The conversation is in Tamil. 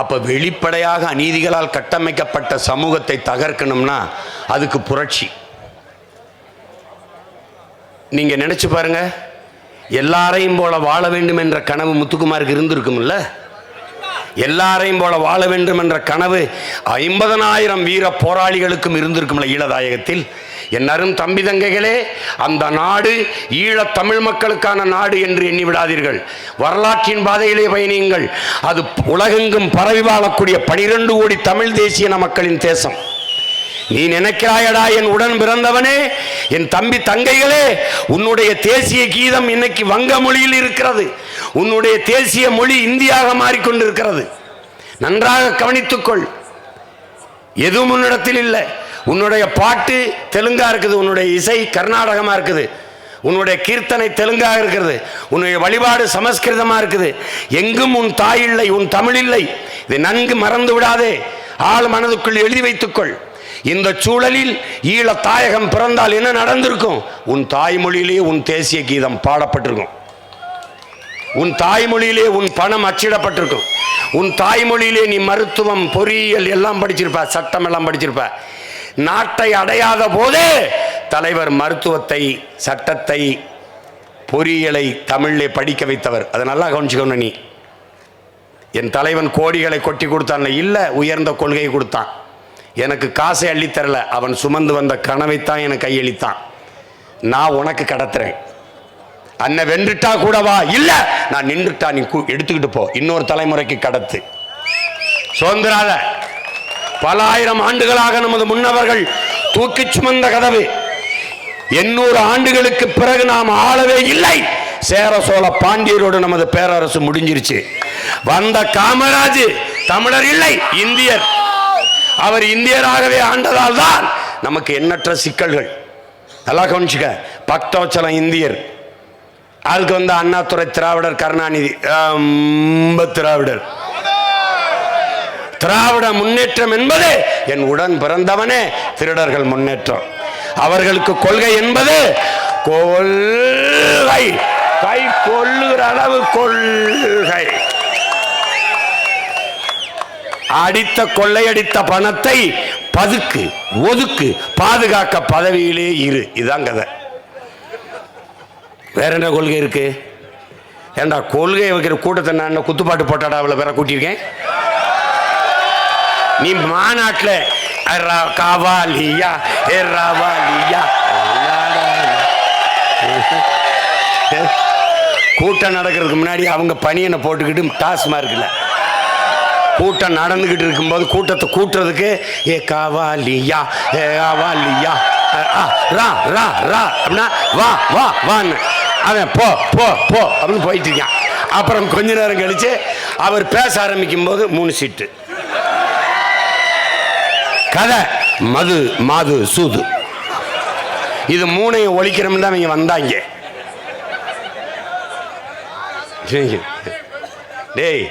அப்போ வெளிப்படையாக அநீதிகளால் கட்டமைக்கப்பட்ட சமூகத்தை தகர்க்கணும்னா அதுக்கு புரட்சி. நீங்கள் நினச்சி பாருங்க எல்லாரையும் போல வாழ வேண்டும் என்ற கனவு முத்துக்குமாருக்கு இருந்திருக்கும்ல? எல்லாரையும் போல வாழ வேண்டும் என்ற கனவு ஐம்பதனாயிரம் வீர போராளிகளுக்கும் இருந்திருக்கும்ல ஈழதாயகத்தில். என் தம்பி தங்கைகளே அந்த நாடு ஈழத் தமிழ் மக்களுக்கான நாடு என்று எண்ணி விடாதீர்கள். வரலாற்றின் பாதையிலே பயணியுங்கள். அது உலகெங்கும் பரவி வாழக்கூடிய பனிரெண்டு கோடி தமிழ் தேசிய மக்களின் தேசம். நீ நினைக்கிறாயடா என் உடன் பிறந்தவனே என் தம்பி தங்கைகளே உன்னுடைய தேசிய கீதம் இன்னைக்கு வங்க மொழியில் இருக்கிறது. உன்னுடைய தேசிய மொழி இந்தியாக மாறிக்கொண்டிருக்கிறது. நன்றாக கவனித்துக்கொள். எதுவும் உன்னிடத்தில் இல்லை. உன்னுடைய பாட்டு தெலுங்கா இருக்குது உன்னுடைய இசை கர்நாடகமாக இருக்குது. உன்னுடைய கீர்த்தனை தெலுங்காக இருக்கிறது உன்னுடைய வழிபாடு சமஸ்கிருதமாக இருக்குது. எங்கும் உன் தாய் இல்லை உன் தமிழ் இல்லை. இதை நன்கு மறந்து விடாதே ஆள் மனதுக்குள் எழுதி வைத்துக்கொள். இந்த சூழலில் ஈழ தாயகம் பிறந்தால் என்ன நடந்திருக்கும்? உன் தாய்மொழியிலேயே உன் தேசிய கீதம் பாடப்பட்டிருக்கும். உன் தாய்மொழியிலே உன் பணம் அச்சிடப்பட்டிருக்கும். உன் தாய்மொழியிலே நீ மருத்துவம் பொறியியல் எல்லாம் படிச்சிருப்ப சட்டம் எல்லாம் படிச்சிருப்ப. நாட்டை அடையாத போதே தலைவர் மருத்துவத்தை சட்டத்தை பொறியியலை தமிழிலே படிக்க வைத்தவர். அதை நல்லா கவனிச்சுக்கணும் நீ. என் தலைவன் கோடிகளை கொட்டி கொடுத்தான் இல்லை உயர்ந்த கொள்கையை கொடுத்தான். எனக்கு காசை அள்ளித்தரல. அவன் சுமந்து வந்த கனவைத்தான் எனக்கு கையளித்தான். நான் உனக்கு கடத்துறேன். அண்ணன் வென்றுட்டா கூடவா இல்லை இல்ல நான் நின்றுட்டா நீ கு- எடுத்துக்கிட்டு போ. இன்னொரு தலைமுறைக்கு கடத்து. சுதந்திராத பல ஆயிரம் ஆண்டுகளாக நமது முன்னவர்கள் தூக்கிச் சுமந்த கதவு. எண்ணூறு ஆண்டுகளுக்கு பிறகு நாம் ஆளவே இல்லை. சேர சோழ பாண்டியரோடு நமது பேரரசு முடிஞ்சிருச்சு. வந்த காமராஜ் தமிழர் இல்லை இந்தியர். அவர் இந்தியராகவே ஆண்டதால் தான் நமக்கு எண்ணற்ற சிக்கல்கள். நல்லா கவனிச்சுக்க பக்தோச்சலம் இந்தியர். அதுக்கு வந்து அண்ணாதுரை திராவிடர் கருணாநிதி ரொம்ப திராவிடர். திராவிட முன்னேற்றம் என்பது என் உடன் பிறந்தவனே திருடர்கள் முன்னேற்றம். அவர்களுக்கு கொள்கை என்பது கொள்கை. கை கொள்ளுகிற அளவு கொள்கை. அடித்த கொள்ளையடித்த பணத்தை பதுக்கு ஒதுக்கு பாதுகாக்க பதவியிலே இரு. இதுதான் கதை. வேற என்ன கொள்கை இருக்கு? ஏண்டா கொள்கை வைக்கிற கூட்டத்தை நான் குத்துப்பாட்டு போட்டாடா அவ்வளோ பேரை கூட்டியிருக்கேன்? நீ மாநாட்டில் காவாலியா ஏ ராவாலியா கூட்டம் நடக்கிறதுக்கு முன்னாடி அவங்க பனியனை போட்டுக்கிட்டு டாஸ்மார்க்கில் கூட்டம் நடந்துக்கிட்டு இருக்கும்போது கூட்டத்தை கூட்டுறதுக்கு ஏ காவாலியா ஏ காவாலியா ஆ, ரா ரா ரா அப்படின்னா வா வா வான்னு. அவன் போ போ போ அப்படின்னு போயிட்டு இருக்கான். அப்புறம் கொஞ்ச நேரம் கழிச்சு அவர் பேச ஆரம்பிக்கும் போது மூணு சீட்டு. கதை மது மாது சூது. இது மூணையும் ஒழிக்கிறோம்னு தான் இவங்க வந்தாங்க. டேய்